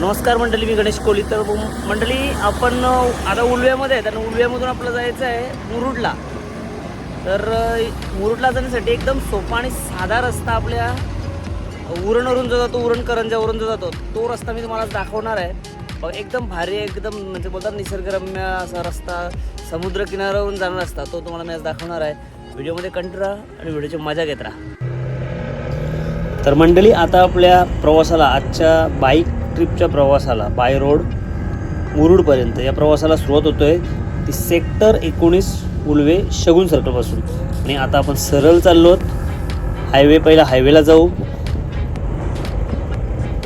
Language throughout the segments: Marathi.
नमस्कार मंडळी मी गणेश कोली तर मंडळी आपण आता उलव्यामध्ये आहे आणि उलव्यामधून आपलं जायचं आहे मुरुडला. तर मुरुडला जाण्यासाठी एकदम सोपा आणि साधा रस्ता आपल्या उरणवरून जो जातो उरण करंजावरून जो जातो तो रस्ता मी तुम्हाला दाखवणार आहे. एकदम भारी एकदम म्हणजे बोलतात निसर्गरम्य असा रस्ता समुद्र किनाऱ्यावरून जाणार रस्ता तो तुम्हाला मी आज दाखवणार आहे. व्हिडिओमध्ये कंटिन्यू राहा आणि व्हिडिओची मजा घेत राहा. तर मंडळी आता आपल्या प्रवासाला आजच्या बाईक ट्रिपच्या प्रवासाला बाय रोड मुरुडपर्यंत या प्रवासाला सुरुवात होतो आहे ती सेक्टर एकोणीस उलवे शगुन सर्कलपासून आणि आता आपण सरळ चाललो आहोत. हायवे पहिला हायवेला जाऊ.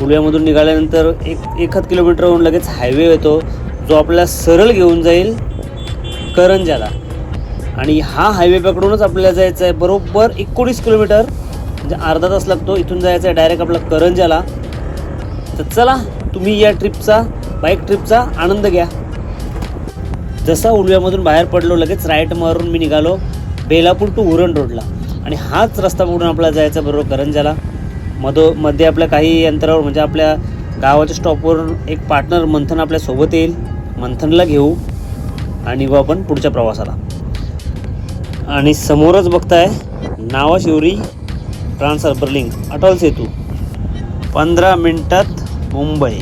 उलव्यामधून निघाल्यानंतर एक एखाद किलोमीटरहून लगेच हायवे येतो. जो आपल्याला सरळ घेऊन जाईल करंजाला आणि हा हायवे पकडूनच आपल्याला जायचं आहे बरोबर एकोणीस किलोमीटर म्हणजे अर्धा तास लागतो. इथून जायचं आहे डायरेक्ट आपला करंजाला तर चला तुम्ही या ट्रिपचा बाईक ट्रिपचा आनंद घ्या. जसा उलव्यामधून बाहेर पडलो लगेच राईट मारून मी निघालो बेलापूर टू उरण रोडला आणि हाच रस्ता पकडून आपला जायचा बरोबर करंजाला मधो मध्ये आपल्या काही अंतरावर म्हणजे आपल्या गावाच्या स्टॉपवर एक पार्टनर मंथन आपल्यासोबत येईल. मंथनला घेऊ आणि व आपण पुढच्या प्रवासाला. आणि समोरच बघताय नावा शिवरी ट्रान्स अटल सेतू. पंधरा मिनटात मुंबई.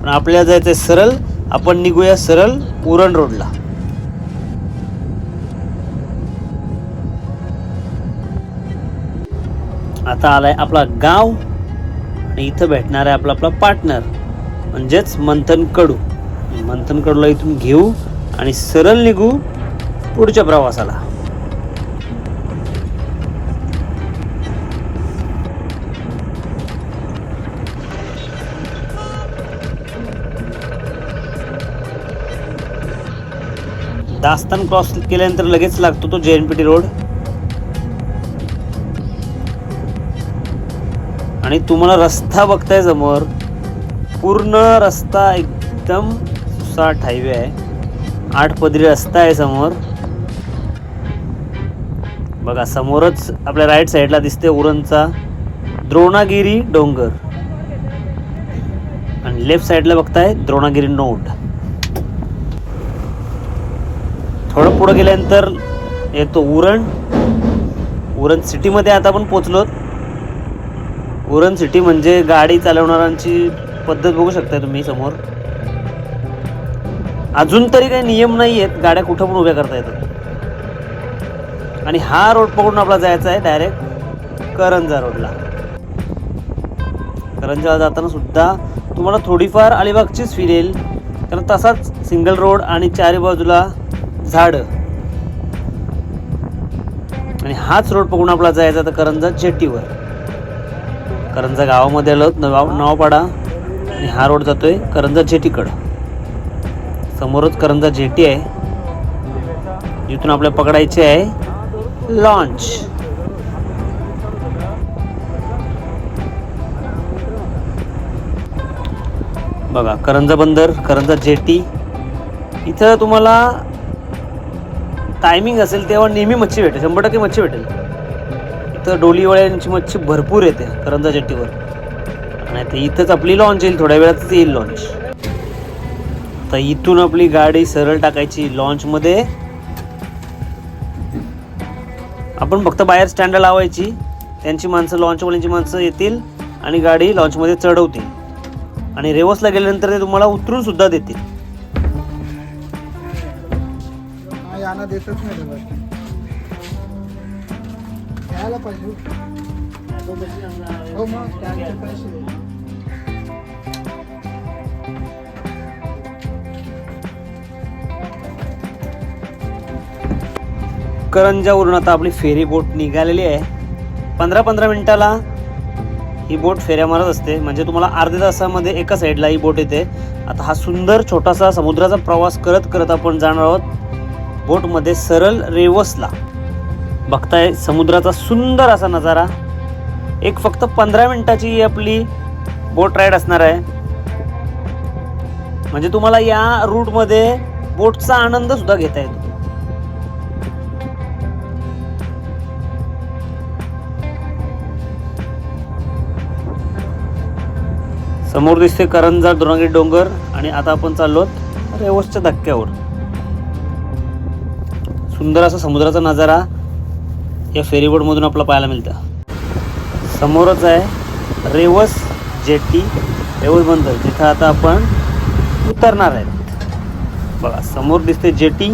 पण आपल्याला जायचं आहे सरळ आपण निघूया सरळ उरण रोडला. आता आलाय आपला गाव आणि इथं भेटणार आहे आपला आपला पार्टनर म्हणजेच मंथन कडू मंथन कडूला इथून घेऊ आणि सरळ निघू पुढच्या प्रवासाला. दास्तान क्रॉस केल्यानंतर लगेच लागतो तो जे एन पी टी रोड. आणि तुम्हाला रस्ता बघताय समोर पूर्ण रस्ता एकदम साठ हायवे आहे. आठ पदरी रस्ता आहे समोर. बघा समोरच आपल्या राईट साईडला दिसते उरणचा द्रोणागिरी डोंगर. आणि लेफ्ट साईडला बघताय द्रोणागिरी नोट थोडं पुढं गेल्यानंतर येतो उरण. उरण सिटीमध्ये आता आपण पोचलो उरण सिटी म्हणजे गाडी चालवणाऱ्यांची पद्धत बघू शकता तुम्ही समोर. अजून तरी काही नियम नाही आहेत गाड्या कुठं पण उभ्या करता येतात. आणि हा रोड पकडून आपला जायचा आहे डायरेक्ट करंजा रोडला करंजाला जाताना सुद्धा तुम्हाला थोडीफार अलिबागचीच फील येईल. कारण तसाच सिंगल रोड आणि चारी बाजूला झाडं. आणि हाच रोड पकडून आपला जायचा तर करंजा जेटीवर करंजा गावामध्ये आलो नवाव नवापाडा आणि हा रोड जातोय करंजा जेटीकडं समोरच करंजा जेटी आहे. जिथून आपल्याला पकडायचे आहे लॉन्च बघा करंजा बंदर करंजा जेटी इथं तुम्हाला टायमिंग असेल तेव्हा नेहमी मच्छी भेटेल. शंभर टक्के मच्छी भेटेल. तर डोलीवाळ्यांची मच्छी भरपूर येते करंजा जेट्टीवर. आणि आता इथंच आपली लॉन्च येईल थोड्या वेळातच येईल लॉन्च तर इथून आपली गाडी सरळ टाकायची लॉन्चमध्ये आपण फक्त बाहेर स्टँड लावायची. त्यांची माणसं लॉन्चवाल्यांची माणसं येतील आणि गाडी लॉन्चमध्ये चढवतील. आणि रेवसला गेल्यानंतर ते तुम्हाला उतरून सुद्धा देतील. देतच नाही रे द्यायला पाहिजे. हो मग. त्यांचे पैसे करंजावरून आता आपली फेरी बोट निघालेली आहे. पंधरा पंधरा मिनिटाला ही बोट फेऱ्या मारत असते. म्हणजे तुम्हाला अर्ध्या तासामध्ये एका साईडला ही बोट येते. आता हा सुंदर छोटासा समुद्राचा प्रवास करत करत आपण जाणार आहोत. बोटमध्ये सरळ रेवसला. बघताय समुद्राचा सुंदर असा नजारा. एक फक्त पंधरा मिनिटाची ही आपली बोट राईड असणार आहे. म्हणजे तुम्हाला या रूटमध्ये बोटचा आनंद सुद्धा घेता येतो. समोर दिसते करंजा दोरंगी डोंगर आणि आता आपण चाललो रेवसच्या धक्क्यावर. सुंदर असा समुद्राचा नजारा या फेरीबोटमधून आपला पाहायला मिळतं. समोरच आहे रेवस जेटी रेवस बंदर जिथं आता आपण उतरणार आहेत. बघा समोर दिसते जेटी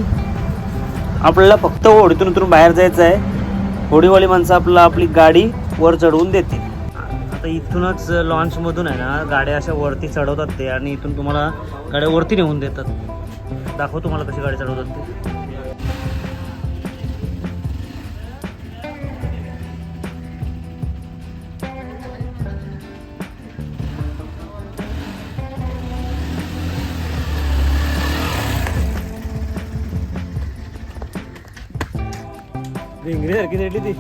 आपल्याला फक्त होडीतून उतरून बाहेर जायचं आहे. होडीवाली माणसं आपल्याला आपली गाडी वर चढवून देते आता इथूनच लॉन्चमधून आहे ना गाड्या अशा वरती चढवतात ते आणि इथून तुम्हाला गाड्या वरती नेऊन देतात. दाखव तुम्हाला कशी गाडी चढवतात ते. भिंगरी सारखी रेडली ती.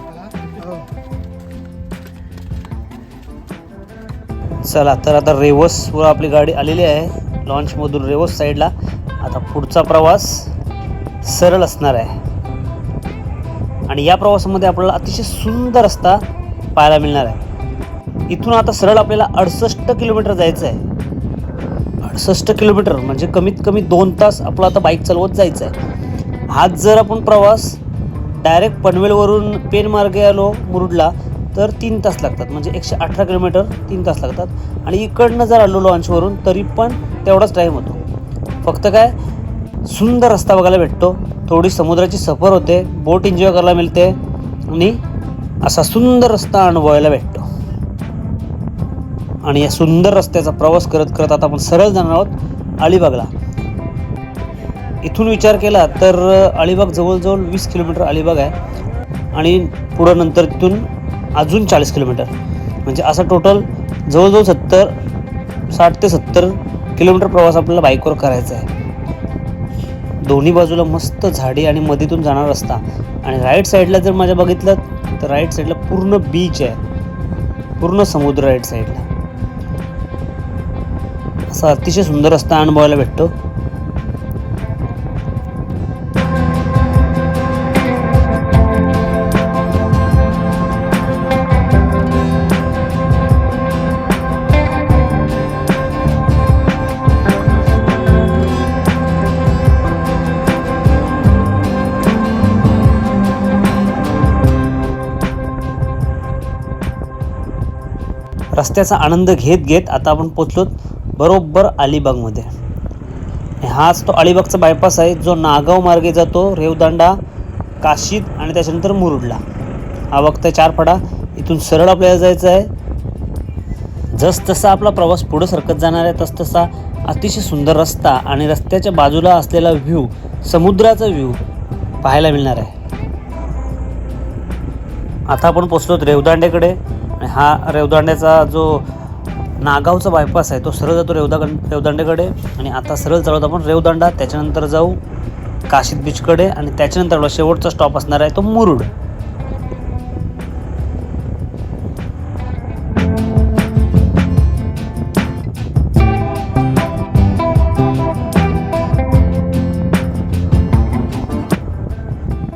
चला तर आता रेवसवर आपली गाडी आलेली आहे. लॉन्चमधून रेवस साईडला आता पुढचा प्रवास सरळ असणार आहे. आणि या प्रवासामध्ये आपल्याला अतिशय सुंदर रस्ता पाहायला मिळणार आहे. इथून आता सरळ आपल्याला अडसष्ट किलोमीटर जायचं आहे. अडसष्ट किलोमीटर म्हणजे कमीत कमी दोन तास आपलं आता बाईक चालवत जायचं आहे. हाच जर आपण प्रवास डायरेक्ट पनवेलवरून पेनमार्गे आलो मुरुडला तर तीन तास लागतात. म्हणजे एकशे अठरा किलोमीटर तीन तास लागतात. आणि इकडनं जर आलो लॉन्चवरून तरी पण तेवढाच टाईम होतो. फक्त काय सुंदर रस्ता बघायला भेटतो. थोडी समुद्राची सफर होते बोट एन्जॉय करायला मिळते आणि असा सुंदर रस्ता अनुभवायला भेटतो. आणि या सुंदर रस्त्याचा प्रवास करत करत आता आपण सरळ जाणार आहोत अलिबागला. इथून विचार केला तर अलिबाग जवळजवळ वीस किलोमीटर अलिबाग आहे. आणि पुढं नंतर तिथून अजून चाळीस किलोमीटर. म्हणजे असं टोटल जवळजवळ सत्तर साठ ते सत्तर किलोमीटर प्रवास आपल्याला बाईकवर करायचा आहे. दोन्ही बाजूला मस्त झाडी आणि मधीतून जाणारा रस्ता. आणि राईट साईडला जर माझ्या बघितलं तर राईट साईडला पूर्ण बीच आहे. पूर्ण समुद्र राईट साईडला असा अतिशय सुंदर रस्ता अनुभवायला भेटतो. रस्त्याचा आनंद घेत घेत आता आपण पोचलो बरोबर अलिबागमध्ये. हाच तो अलिबागचा बायपास आहे जो नागाव मार्गे जातो रेवदांडा काशीद आणि त्याच्यानंतर मुरुडला. हा बघताय चार फडा इथून सरळ आपल्याला जायचं आहे. जसतसा आपला प्रवास पुढं सरकत जाणार आहे तसतसा अतिशय सुंदर रस्ता आणि रस्त्याच्या बाजूला असलेला व्ह्यू समुद्राचा व्ह्यू पाहायला मिळणार आहे. आता आपण पोचलो रेवदांड्याकडे हा रेवदांड्याचा जो नागावचा बायपास आहे तो सरळ जातो रेवदा रेवदांड्याकडे आणि आता सरळ चालवतो आपण रेवदांडा. त्याच्यानंतर जाऊ काशीद बीचकडे आणि त्याच्यानंतर शेवटचा स्टॉप असणार आहे तो मुरुड.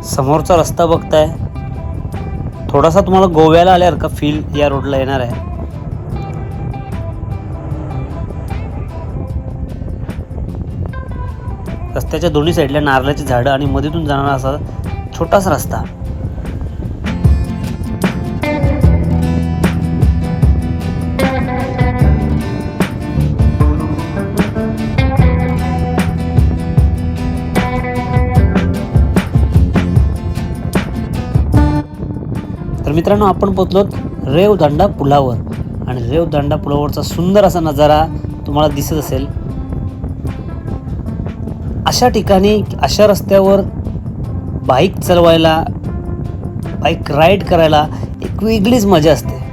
समोरचा रस्ता बघताय. थोडासा तुम्हाला गोव्याला आल्यासारखा फील या रोडला येणार आहे? रस्त्याच्या दोन्ही साईडला नारळाची झाडं आणि मधीतून जाणारा असा छोटासा रस्ता. मित्रांनो आपण पोचलोत रेवदांडा पुलावर. आणि रेवदांडा पुलावरचा सुंदर असा नजारा तुम्हाला दिसत असेल. अशा ठिकाणी अशा रस्त्यावर बाईक चालवायला बाईक राईड करायला एक वेगळीच मजा असते.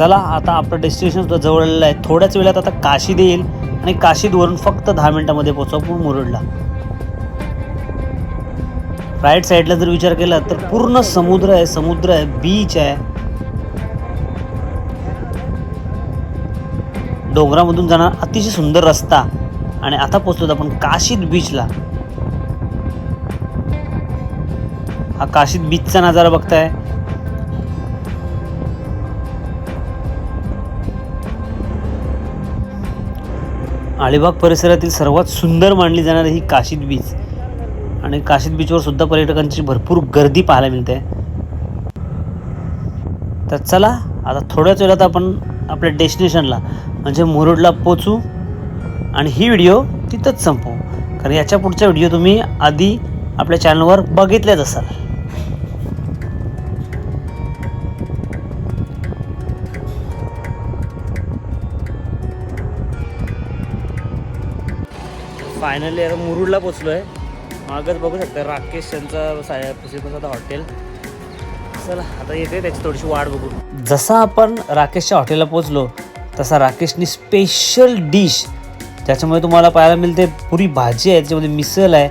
चला आता आपलं डेस्टिनेशन सुद्धा जवळ आलेलं आहे. थोड्याच वेळात आता काशी देईल आणि काशीदवरून फक्त दहा मिनिटामध्ये पोहोचू आपण मुरुडला. राईट साईडला जर विचार केला तर पूर्ण समुद्र आहे समुद्र आहे बीच आहे. डोंगरामधून जाणार अतिशय सुंदर रस्ता. आणि आता पोचलो आपण काशीद बीचला हा काशीद बीचचा नजारा बघताय. अलिबाग परिसरातील सर्वात सुंदर मानली जाणारी ही काशीद बीच. आणि काशीद बीचवर सुद्धा पर्यटकांची भरपूर गर्दी पाहायला मिळते. तर चला आता थोड्याच वेळात आपण आपल्या डेस्टिनेशनला म्हणजे मुरुडला पोचू आणि ही व्हिडिओ तिथंच संपवू. कारण याच्या पुढच्या व्हिडिओ तुम्ही आधी आपल्या चॅनलवर बघितल्याच असाल. फायनली आता मुरुडला पोचलो आहे मागच बघू शकता राकेश यांचा साहेब प्रसिद्ध हॉटेल चला आता येते त्याची थोडीशी वाट बघू जसा आपण राकेशच्या हॉटेलला पोचलो तसा राकेशनी स्पेशल डिश ज्याच्यामध्ये तुम्हाला पाहायला मिळते पुरी भाजी आहे त्याच्यामध्ये मिसळ आहे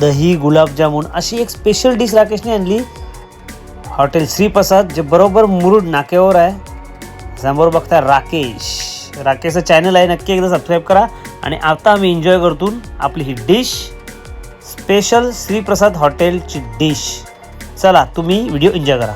दही गुलाबजामुन अशी एक स्पेशल डिश राकेशने आणली. हॉटेल श्रीप्रसाद जे बरोबर मुरुड नाक्यावर आहे. समोर बघता राकेश. राकेशचं चॅनल आहे नक्की एकदा सबस्क्राईब करा. आणि आता आम्ही एन्जॉय करतो आपली ही डिश स्पेशल श्रीप्रसाद हॉटेलची डिश चला तुम्ही व्हिडिओ एन्जॉय करा.